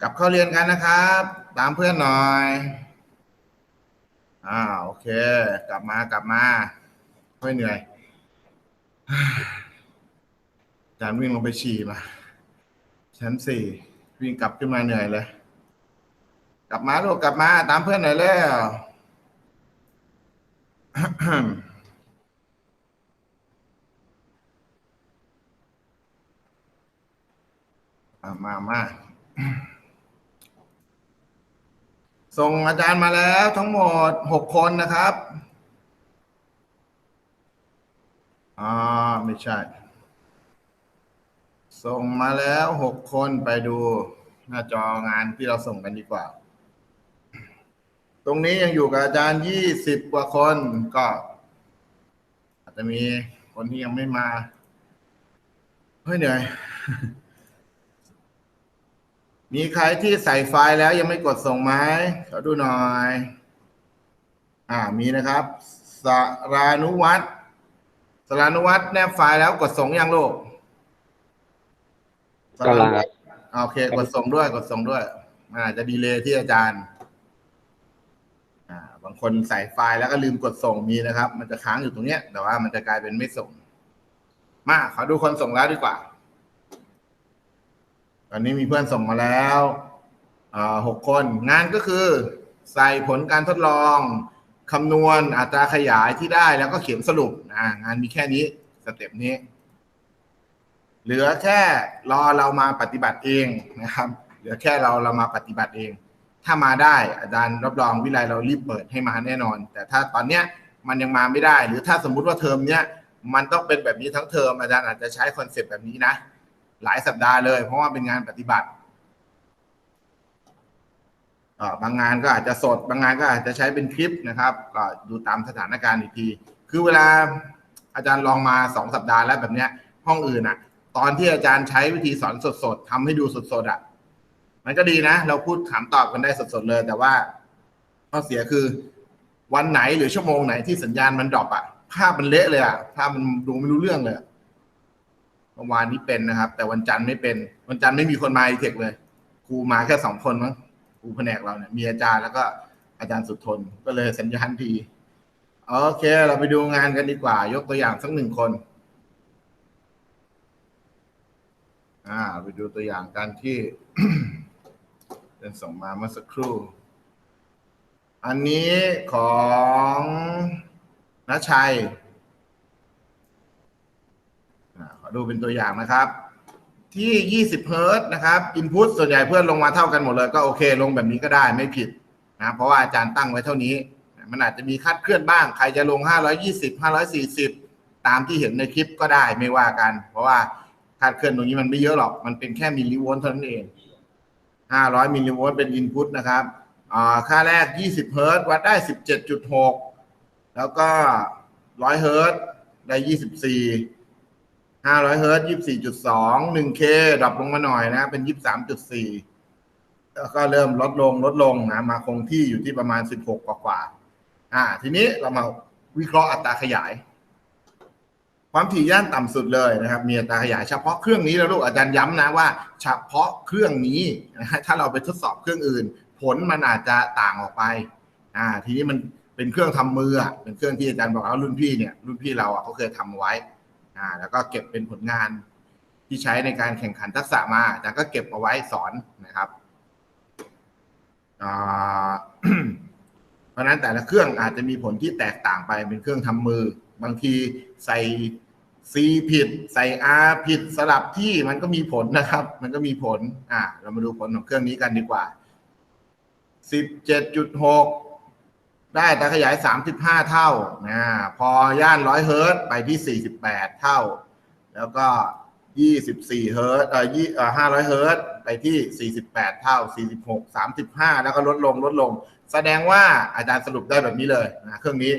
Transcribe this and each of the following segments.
กลับเข้าเรียนกันนะครับ ตามเพื่อนหน่อยอ่าโอเค กลับมากลับมาค่อยเหนื่อยอาจารวิ่งลงไปฉี่มา ชั้นสี่วิ่งกลับขึ้นมาเหนื่อยเลย กลับมาลูกกลับมา ตามเพื่อนหน่อยแล้วมามามา ส่งอาจารย์มาแล้วทั้งหมดหกคนนะครับ อ่า ไม่ใช่ ส่งมาแล้วหกคนไปดูหน้าจองานที่เราส่งกันดีกว่า ตรงนี้ยังอยู่กับอาจารย์ยี่สิบกว่าคนก็ อาจจะมีคนที่ยังไม่มา เฮ้ยเหนื่อย มีใครที่ใส่ไฟล์แล้วยังไม่กดส่งไหมขอดูหน่อย อ่ามีนะครับสรานุวัตรสรานุวัตรแนบไฟล์แล้วกดส่งยังลูกกำลังโอเค กดส่งด้วยกดส่งด้วยมันอาจจะดีเลย์ที่อาจารย์ อ่า บางคนใส่ไฟล์แล้วก็ลืมกดส่งมีนะครับ มันจะค้างอยู่ตรงเนี้ย แต่ว่ามันจะกลายเป็นไม่ส่ง มาขอดูคนส่งแล้วดีกว่าต อนนี้มีเพื่อนส่งมาแล้วหกคน งานก็คือ ใส่ผลการทดลองคำนวณอัตราขยายที่ได้แล้วก็เขียนสรุปงานมีแค่นี้สเต็ปนี้ เหลือแค่รอเรามาปฏิบัติเองนะครับ เหลือแค่เราเรามาปฏิบัติเอง ถ้ามาได้อาจารย์รับรองวิไลเรารีบเปิดให้มาแน่นอน แต่ถ้าตอนเนี้ยมันยังมาไม่ได้ หรือถ้าสมมุติว่าเทอมเนี้ยมันต้องเป็นแบบนี้ทั้งเทอมอาจารย์อาจจะใช้คอนเซปต์แบบนี้นะ หลายสัปดาห์เลย เพราะว่าเป็นงานปฏิบัติบางงานก็อาจจะสด บางงานก็อาจจะใช้เป็นคลิปนะครับ ก็ดูตามสถานการณ์อีกที คือเวลาอาจารย์ลองมาสองสัปดาห์แล้วแบบเนี้ย ห้องอื่นอะ ตอนที่อาจารย์ใช้วิธีสอนสดๆทำให้ดูสดๆอะ มันก็ดีนะ เราพูดถามตอบกันได้สดๆเลย แต่ว่าข้อเสียคือวันไหนหรือชั่วโมงไหนที่สัญญาณมันดรอปอะภาพมันเละเลยอะภาพมันดูไม่รู้เรื่องเลย เมื่อวานนี้เป็นนะครับ แต่วันจันทร์ไม่เป็น วันจันทร์ไม่มีคนมาอีเทคเลยครูมาแค่สองคนมั้งครูแผนกเราเนี่ยมีอาจารย์แล้วก็อาจารย์สุดทนก็เลยสัญญาณทีโอเค เราไปดูงานกันดีกว่า ยกตัวอย่างสักหนึ่งคน อ่า ไปดูตัวอย่างการที่เป็นส่งมาเมื่อสักครู่ อันนี้ของนชัยอ่าขอ ดูเป็นตัวอย่างนะครับ ที่ 20 เฮิร์ตซ์นะครับอินพุตส่วนใหญ่เพื่อนลงมาเท่ากันหมดเลยก็โอเค ลงแบบนี้ก็ได้ไม่ผิดนะเพราะว่าอาจารย์ตั้งไว้เท่านี้ มันอาจจะมีคาดเคลื่อนบ้าง ใครจะลง 520 540 ตามที่เห็นในคลิปก็ได้ไม่ว่ากัน เพราะว่าคาดเคลื่อนตรงนี้มันไม่เยอะหรอก มันเป็นแค่มิลลิโวลต์เท่านั้นเอง 500 มิลลิโวลต์เป็นอินพุตนะครับค่าแรก 20 เฮิร์ตซ์วัดได้ 17.6 แล้วก็ 100 เฮิร์ตซ์ได้ 24 500เฮิร์ตซ์24.2 1K ดรอปลงมาหน่อยนะ เป็น 23.4 แล้วก็เริ่มลดลงลดลงนะมาคงที่อยู่ที่ประมาณ 16 กว่ากว่าอ่า ทีนี้เรามาวิเคราะห์อัตราขยาย ความถี่ย่านต่ำสุดเลยนะครับ มีอัตราขยายเฉพาะเครื่องนี้แล้วลูกอาจารย์ย้ำนะว่า เฉพาะเครื่องนี้นะถ้าเราไปทดสอบเครื่องอื่น ผลมันอาจจะต่างออกไป อ่า ทีนี้มันเป็นเครื่องทำมือเป็นเครื่องที่อาจารย์บอกว่ารุ่นพี่เนี่ยรุ่นพี่เราอะเขาเคยทำเอาไว้ อ่าแล้วก็เก็บเป็นผลงานที่ใช้ในการแข่งขันทักษะมาอาจารย์ก็เก็บเอาไว้สอนนะครับเพราะฉะนั้นแต่ละเครื่องอาจจะมีผลที่แตกต่างไปเป็นเครื่องทำมือ บางทีใส่ C ผิด ใส่ R ผิดสลับที่มันก็มีผลนะครับ มันก็มีผล อ่า เรามาดูผลของเครื่องนี้กันดีกว่า17.6 ได้แต่ขยาย 35 เท่านะพอย่าน100เฮิร์ตไปที่ 48 เท่า แล้วก็ 24เฮิร์ตเอ่อยี่เอ่อ500เฮิร์ตไปที่ 48 เท่า 46 35 แล้วก็ลดลงลดลง แสดงว่าอาจารย์สรุปได้แบบนี้เลยนะเครื่องนี้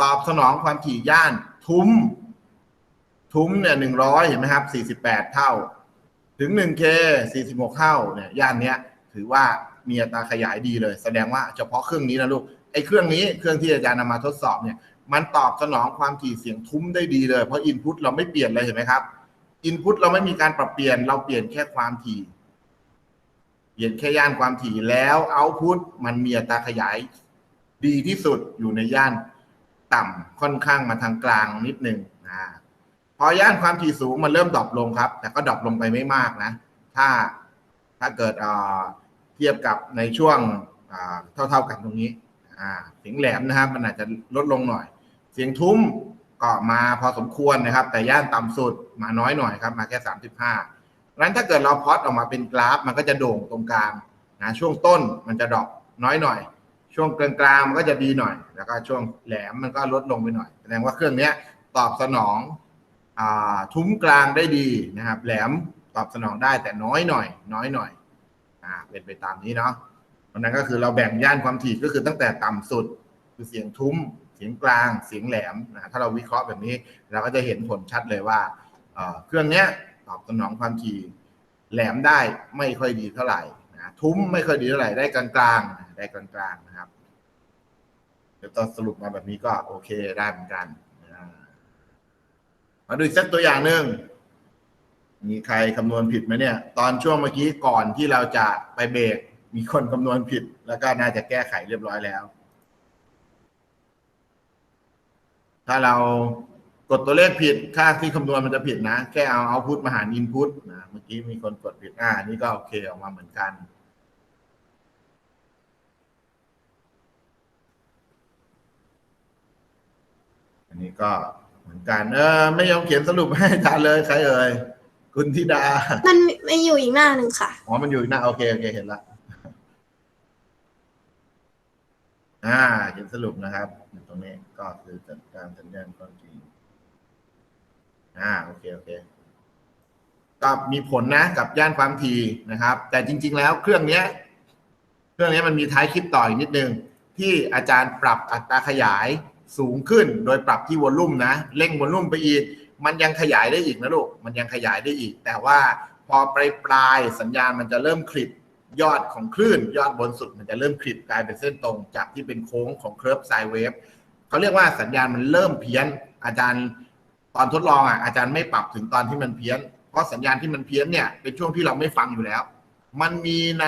ตอบสนองความถี่ย่านทุ้ม ทุ้มเนี่ยหนึ่งร้อยเห็นไหมครับสี่สิบแปดเท่า ถึงหนึ่งเคสี่สิบหกเท่าเนี่ยย่านเนี้ย ถือว่ามีอัตราขยายดีเลย แสดงว่าเฉพาะเครื่องนี้นะลูก ไอ้เครื่องนี้เครื่องที่อาจารย์นำมาทดสอบเนี่ย มันตอบสนองความถี่เสียงทุ้มได้ดีเลย เพราะอินพุตเราไม่เปลี่ยนเลยเห็นไหมครับอินพุตเราไม่มีการปรับเปลี่ยนเราเปลี่ยนแค่ความถี่ เปลี่ยนแค่ย่านความถี่แล้วเอาพุทมันมีอัตราขยาย ดีที่สุดอยู่ในย่านต่ำค่อนข้างมาทางกลางนิดนึงนะพอย่านความถี่สูงมันเริ่มดรอปลงครับ แต่ก็ดรอปลงไปไม่มากนะ ถ้าถ้าเกิดเออเทียบกับในช่วงเท่าๆกันตรงนี้ อ่าเสียงแหลมนะครับ มันอาจจะลดลงหน่อย เสียงทุ้มก็มาพอสมควรนะครับ แต่ย่านต่ำสุดมาน้อยหน่อยครับ มาแค่สามสิบห้างั้นถ้าเกิดเราพอตออกมาเป็นกราฟ มันก็จะโด่งตรงกลางนะช่วงต้นมันจะดอปน้อยหน่อย ช่วงกลางๆมันก็จะดีหน่อย แล้วก็ช่วงแหลมมันก็ลดลงไปหน่อยแสดงว่าเครื่องเนี้ยตอบสนองอทุ้มกลางได้ดีนะครับ แหลมตอบสนองได้แต่น้อยหน่อย น้อยหน่อยอ่าเป็นไปตามนี้เนาะันนั้นก็คือเราแบ่งย่านความถี่ก็คือตั้งแต่ต่ำสุดคือเสียงทุ้ม เสียงกลาง เสียงแหลมนะถ้าเราวิเคราะห์แบบนี้เราก็จะเห็นผลชัดเลยว่าเครื่องเนี้ยตอบสนองความถี่แหลมได้ไม่ค่อยดีเท่าไหร่นะทุ้มไม่ค่อยดีเท่าไหร่ได้กลางๆนะได้กลางๆนะครับเดี๋ยวตอนสรุปมาแบบนี้ก็โอเคได้เหมือนกันมาดูอีกสักตัวอย่างหนึ่งมีใครคำนวณผิดไหมเนี่ย ตอนช่วงเมื่อกี้ก่อนที่เราจะไปเบรก มีคนคำนวณผิด แล้วก็น่าจะแก้ไขเรียบร้อยแล้ว ถ้าเรากดตัวเลขผิด ค่าที่คำนวณมันจะผิดนะ แค่เอาเอาพุทมาหารอินพุตนะเมื่อกี้มีคนกดผิดอ่านี่ก็โอเคออกมาเหมือนกันอันนี้ก็เหมือนกัน เออ ไม่ยอมเขียนสรุปให้อาจารย์เลยใครเอ่ยคุณธิดา มันไม่อยู่อีกหน้าหนึ่งค่ะ อ๋อ มันอยู่หน้า โอเค โอเค เห็นละ อ่าเขียนสรุปนะครับ ตรงนี้ก็คือจัดการสัญญาณความถี่อ่าโอเคโอเคก็มีผลนะกับย่านความถี่นะครับ แต่จริง ๆ แล้วเครื่องเนี้ย เครื่องนี้มันมีท้ายคลิปต่ออีกนิดนึง ที่อาจารย์ปรับอัตราขยายสูงขึ้น โดยปรับที่วอลลุ่มนะเร่งวอลลุ่มไปอีกมันยังขยายได้อีกนะลูกมันยังขยายได้อีก แต่ว่าพอปลายปลายสัญญาณมันจะเริ่มคลิป ยอดของคลื่นยอดบนสุดมันจะเริ่มคลิปกลายเป็นเส้นตรง จากที่เป็นโค้งของเคอร์ฟไซด์เวฟเขาเรียกว่าสัญญาณมันเริ่มเพี้ยน อาจารย์ตอนทดลองอะอาจารย์ไม่ปรับถึงตอนที่มันเพี้ยน เพราะสัญญาณที่มันเพี้ยนเนี่ยเป็นช่วงที่เราไม่ฟังอยู่แล้ว มันมีใน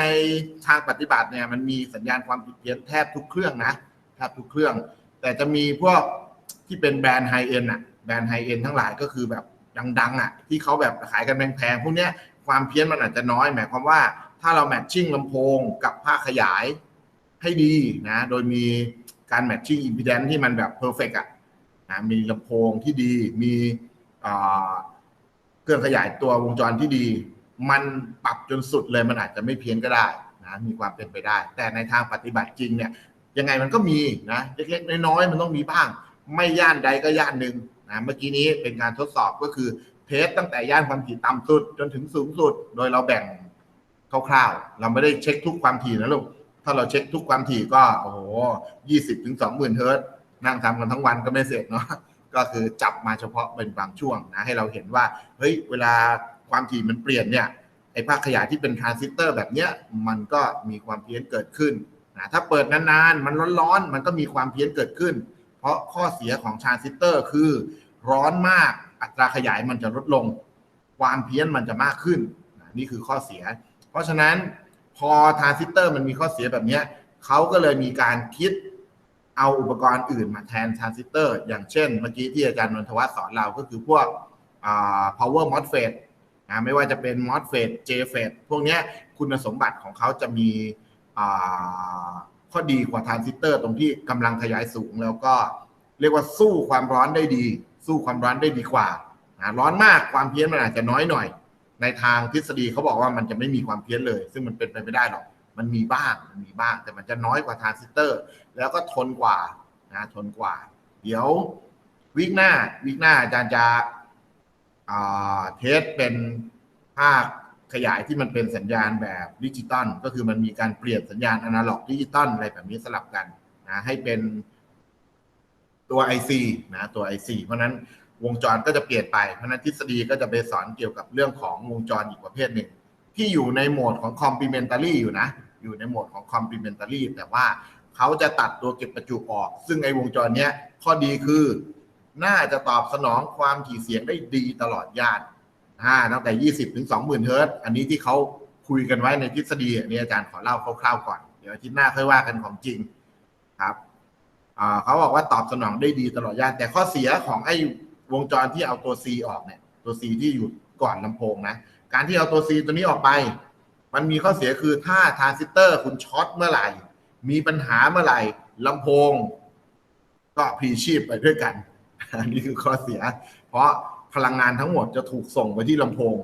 ทางปฏิบัติเนี่ยมันมีสัญญาณความผิดเพี้ยนแทบทุกเครื่องนะแทบทุกเครื่อง แต่จะมีพวกที่เป็นแบรนด์ไฮเอ็นอะแบรนด์ไฮเอ็นทั้งหลายก็คือแบบดังๆอะที่เขาแบบขายกันแพงๆพวกเนี้ยความเพี้ยนมันอาจจะน้อยหมายความว่า ถ้าเราแมทชิ่งลำโพงกับภาคขยายให้ดีนะ โดยมีการแมทชิ่งอิมพีแดนที่มันแบบเพอร์เฟกอะนะมีลำโพงที่ดี มีเครื่องขยายตัววงจรที่ดี มันปรับจนสุดเลยมันอาจจะไม่เพี้ยนก็ได้นะมีความเป็นไปได้ แต่ในทางปฏิบัติจริงเนี่ยยังไงมันก็มีนะเล็กๆน้อยๆมันต้องมีบ้าง ไม่ย่านใดก็ย่านหนึ่งนะเมื่อกี้นี้เป็นการทดสอบก็คือเทสตั้งแต่ย่านความถี่ต่ำสุดจนถึงสูงสุด โดยเราแบ่ง คร่าวๆ เราไม่ได้เช็คทุกความถี่นะลูก ถ้าเราเช็คทุกความถี่ก็โอ้โหยี่สิบถึงสองหมื่นเฮิร์ตนั่งทำกันทั้งวันก็ไม่เสร็จเนาะ ก็คือจับมาเฉพาะเป็นบางช่วงนะ ให้เราเห็นว่า เฮ้ย เวลาความถี่มันเปลี่ยนเนี่ย ไอ้ภาคขยายที่เป็นทรานซิสเตอร์แบบเนี้ย มันก็มีความเพี้ยนเกิดขึ้นนะถ้าเปิดนานๆ มันร้อนๆ มันก็มีความเพี้ยนเกิดขึ้น เพราะข้อเสียของทรานซิสเตอร์คือ ร้อนมากอัตราขยายมันจะลดลง ความเพี้ยนมันจะมากขึ้น นี่คือข้อเสีย ราะฉะนั้นพอทรานซิสเตอร์มันมีข้อเสียแบบนี้เขาก็เลยมีการคิดเอาอุปกรณ์อื่นมาแทนทรานซิสเตอร์ อย่างเช่นเมื่อกี้ที่อาจารย์นนทวัฒน์สอนเราก็คือพวก power MOSFET นะไม่ว่าจะเป็น MOSFET JFET พวกนี้คุณสมบัติของเขาจะมีข้อดีกว่าทรานซิสเตอร์ตรงที่กำลังขยายสูง แล้วก็เรียกว่าสู้ความร้อนได้ดี สู้ความร้อนได้ดีกว่านะร้อนมากความเพี้ยนมันอาจจะน้อยหน่อย ในทางทฤษฎีเขาบอกว่ามันจะไม่มีความเพี้ยนเลย ซึ่งมันเป็นไปไม่ได้หรอก มันมีบ้างมันมีบ้าง แต่มันจะน้อยกว่าทรานซิสเตอร์ แล้วก็ทนกว่านะทนกว่า เดี๋ยววิกหน้าวิกหน้าอาจารย์จะเทสเป็นภาคขยายที่มันเป็นสัญญาณแบบดิจิตอลก็คือมันมีการเปลี่ยนสัญญาณอนาล็อกดิจิตอลอะไรแบบนี้สลับกันนะให้เป็นตัว IC นะตัว IC เพราะนั้น วงจรก็จะเปลี่ยนไป เพราะฉะนั้นทฤษฎีก็จะไปสอนเกี่ยวกับเรื่องของวงจรอีกประเภทหนึ่ง ที่อยู่ในโหมดของ complementary อยู่นะ อยู่ในโหมดของ complementary แต่ว่าเขาจะตัดตัวเก็บประจุออก ซึ่งไอ้วงจรเนี้ยข้อดีคือ น่าจะตอบสนองความถี่เสียงได้ดีตลอดย่านอ่าตั้งแต่ 20 ถึง 20,000 เฮิรตซ์อันนี้ที่เขาคุยกันไว้ในทฤษฎีนนี้อาจารย์ขอเล่าคร่าวๆก่อน เดี๋ยวอาทิตย์หน้าค่อยว่ากันของจริงครับเขาบอกว่าตอบสนองได้ดีตลอดย่าน แต่ข้อเสียของไอ้ วงจรที่เอาตัว C ออกเนี่ย ตัว C ที่อยู่ก่อนลำโพงนะ การที่เอาตัว C ตัวนี้ออกไป มันมีข้อเสียคือถ้าทรานซิสเตอร์คุณช็อตเมื่อไหร่ มีปัญหาเมื่อไหร่ลำโพง ก็พลีชีพไปด้วยกัน อันนี้คือข้อเสีย เพราะพลังงานทั้งหมดจะถูกส่งไปที่ลำโพง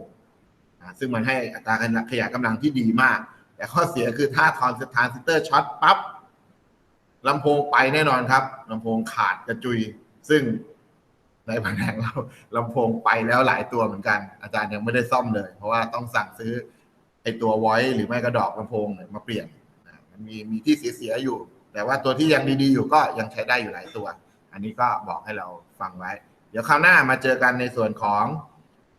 ซึ่งมันให้อัตราขยายกำลังที่ดีมาก แต่ข้อเสียคือถ้าทรานทรานซิสเตอร์ช็อตปั๊บลำโพงไปแน่นอนครับลำโพงขาดกระจุย ซึ่ง ในแผนกเราลำโพงไปแล้วหลายตัวเหมือนกัน อาจารย์ยังไม่ได้ซ่อมเลย เพราะว่าต้องสั่งซื้อไอตัวไว้หรือไม่กระดอกลำโพงเนี่ยมาเปลี่ยนมันมีมีที่เสียๆอยู่ แต่ว่าตัวที่ยังดีๆอยู่ก็ยังใช้ได้อยู่หลายตัว อันนี้ก็บอกให้เราฟังไว้ เดี๋ยวคราวหน้ามาเจอกันในส่วนของ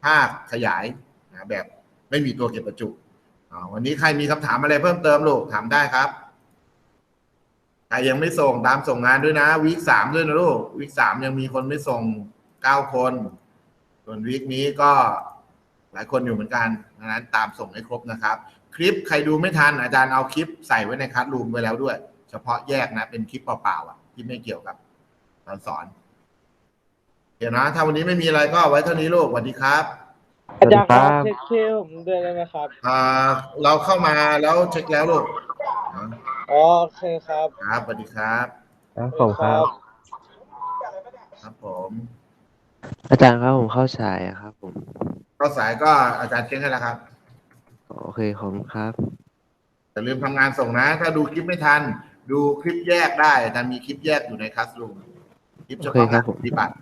ภาคขยายนะแบบไม่มีตัวเก็บประจุวันนี้ใครมีคำถามอะไรเพิ่มเติมลูกถามได้ครับใครยังไม่ส่งตามส่งงานด้วยนะวีคสามด้วยนะลูกวีคสามยังมีคนไม่ส่ง เก้าคน ส่วนวีคนี้ก็หลายคนอยู่เหมือนกันดังนั้นตามส่งให้ครบนะครับ คลิปใครดูไม่ทันอาจารย์เอาคลิปใส่ไว้ในคัสรูมไว้แล้วด้วย เฉพาะแยกนะเป็นคลิปเปล่าๆอะ ที่ไม่เกี่ยวกับตอนสอนเดี๋ยวนะถ้าวันนี้ไม่มีอะไรก็เอาไว้เท่านี้ลูกสวัสดีครับอาจารย์ครับสวัสดีครับเช็คคิวผมด้วยได้ไหมครับอ่าเราเข้ามาแล้วเช็คแล้วลูกอ๋อโอเคครับครับสวัสดีครับ ครับผมครับ ครับผม อาจารย์ครับผมเข้าฉายอะครับผมก็สายก็อาจารย์เช็คให้แล้วครับ โอเคขอบคุณครับ อย่าลืมทำงานส่งนะ ถ้าดูคลิปไม่ทัน ดูคลิปแยกได้อาจารย์มีคลิปแยกอยู่ในคัสรูมคลิปเฉโอเคพาะครักาบรผม ปฏิบัติ